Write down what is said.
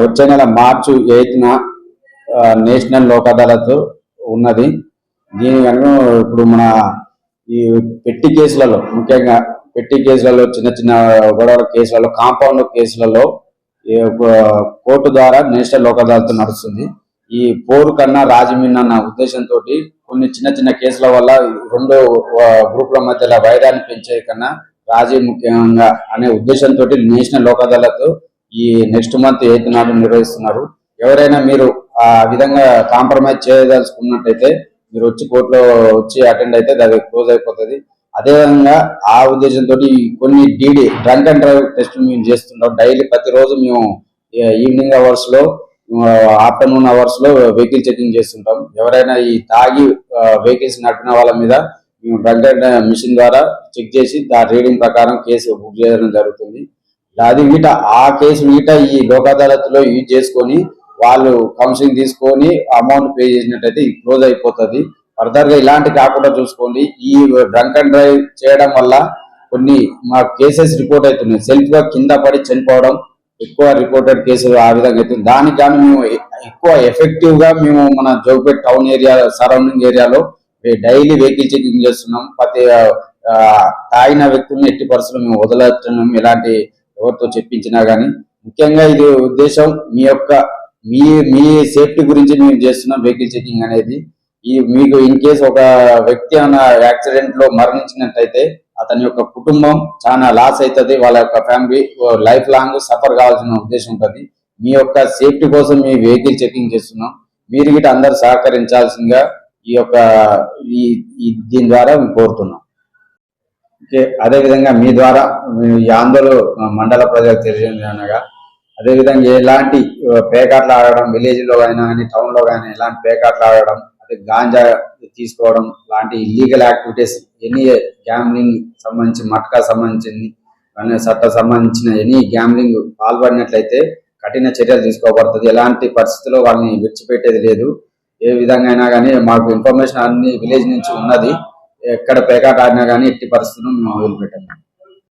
వచ్చే నెల మార్చి ఎయిత్న నేషనల్ లోక్ అదాలత్ ఉన్నది. దీని కనుక ఇప్పుడు మన ఈ పెట్టి కేసులలో ముఖ్యంగా పెట్టి కేసులలో చిన్న చిన్న గొడవల కేసులలో కాంపౌండ్ కేసులలో ఈ కోర్టు ద్వారా నేషనల్ లోక్ అదాలత్ నడుస్తుంది. ఈ పోరు కన్నా రాజమీన్ అన్న ఉద్దేశంతో కొన్ని చిన్న చిన్న కేసుల వల్ల రెండు ఆ, గ్రూపుల మధ్యలో వైరాన్ని పెంచే కన్నా రాజీ ముఖ్యంగా అనే ఉద్దేశంతో నేషనల్ లోక్ అదాలత్ ఈ నెక్స్ట్ మంత్ ఎయిత్ నాడు నిర్వహిస్తున్నారు. ఎవరైనా మీరు ఆ విధంగా కాంప్రమైజ్ చేయదలుచుకున్నట్టయితే మీరు వచ్చి కోర్టులో వచ్చి అటెండ్ అయితే అది క్లోజ్ అయిపోతుంది. అదేవిధంగా ఆ ఉద్దేశంతో కొన్ని DD drunk and drive test మేము చేస్తుంటాం. డైలీ ప్రతిరోజు మేము ఈవినింగ్ అవర్స్లో ఆఫ్టర్నూన్ అవర్స్లో వెహికల్ చెకింగ్ చేస్తుంటాం. ఎవరైనా ఈ తాగి వెహికల్స్ నడిపిన వాళ్ళ మీద మేము డ్రగ్ అండ్ మిషన్ ద్వారా చెక్ చేసి ఆ రీడింగ్ ప్రకారం కేసు బుక్ చేయడం జరుగుతుంది. అది వీట ఆ కేసు వీట ఈ లోక్ అదాలత్లో యూజ్ చేసుకొని వాళ్ళు కౌన్సిలింగ్ తీసుకొని అమౌంట్ పే చేసినట్టయితే క్లోజ్ అయిపోతుంది. ఫర్దర్గా ఇలాంటి కాకుండా చూసుకోండి. ఈ డ్రంక్ అండ్ డ్రైవ్ చేయడం వల్ల కొన్ని మా కేసెస్ రిపోర్ట్ అవుతున్నాయి. సెల్ఫ్గా కింద పడి చనిపోవడం ఎక్కువ రిపోర్టెడ్ కేసులు ఆ విధంగా అవుతుంది దానికి కానీ మేము ఎక్కువ ఎఫెక్టివ్గా మేము మన జోగ్పేట్ టౌన్ ఏరియా సరౌండింగ్ ఏరియాలో డైలీ వెహికల్ చెకింగ్ చేస్తున్నాం. ప్రతి తాగిన వ్యక్తులను ఎట్టి పరిస్థితులు మేము వదలతున్నాం ఎలాంటి ఎవరితో చెప్పించినా గానీ. ముఖ్యంగా ఇది ఉద్దేశం మీ యొక్క మీ మీ సేఫ్టీ గురించి మేము చేస్తున్నాం వెహికల్ చెకింగ్ అనేది. ఈ మీకు ఇన్ కేసు ఒక వ్యక్తి అన్న యాక్సిడెంట్లో మరణించినట్టయితే అతని యొక్క కుటుంబం చాలా లాస్ అవుతుంది వాళ్ళ యొక్క ఫ్యామిలీ లైఫ్ లాంగ్ సఫర్ కావాల్సిన ఉద్దేశం ఉంటుంది. మీ యొక్క సేఫ్టీ కోసం మీ వెహికల్ చెకింగ్ చేస్తున్నాం. మీరు గిట్ట అందరు సహకరించాల్సిందిగా ఈ యొక్క ఈ దీని ద్వారా మేము కోరుతున్నాం. ఓకే అదేవిధంగా మీ ద్వారా ఈ ఆందోళన మండల ప్రజలకు తెలియజేయనగా అదేవిధంగా ఎలాంటి పేకాట్లు ఆడడం విలేజ్లో అయినా కానీ టౌన్లో కానీ ఎలాంటి పేకాట్లు ఆడడం అదే గాంజా తీసుకోవడం లాంటి ఇల్లీగల్ యాక్టివిటీస్ ఎనీ గ్యామ్లింగ్ సంబంధించి మట్కా సంబంధించింది అనే చట్ట సంబంధించిన ఎనీ గ్యామ్లింగ్ పాల్పడినట్లయితే కఠిన చర్యలు తీసుకోబడుతుంది. ఎలాంటి పరిస్థితుల్లో వాళ్ళని విడిచిపెట్టేది లేదు. ఏ విధంగా అయినా కానీ మాకు ఇన్ఫర్మేషన్ అన్ని విలేజ్ నుంచి ఉన్నది. ఎక్కడ పేకాట ఆడినా కానీ ఎట్టి పరిస్థితులను మేము వదిలిపెట్టాము.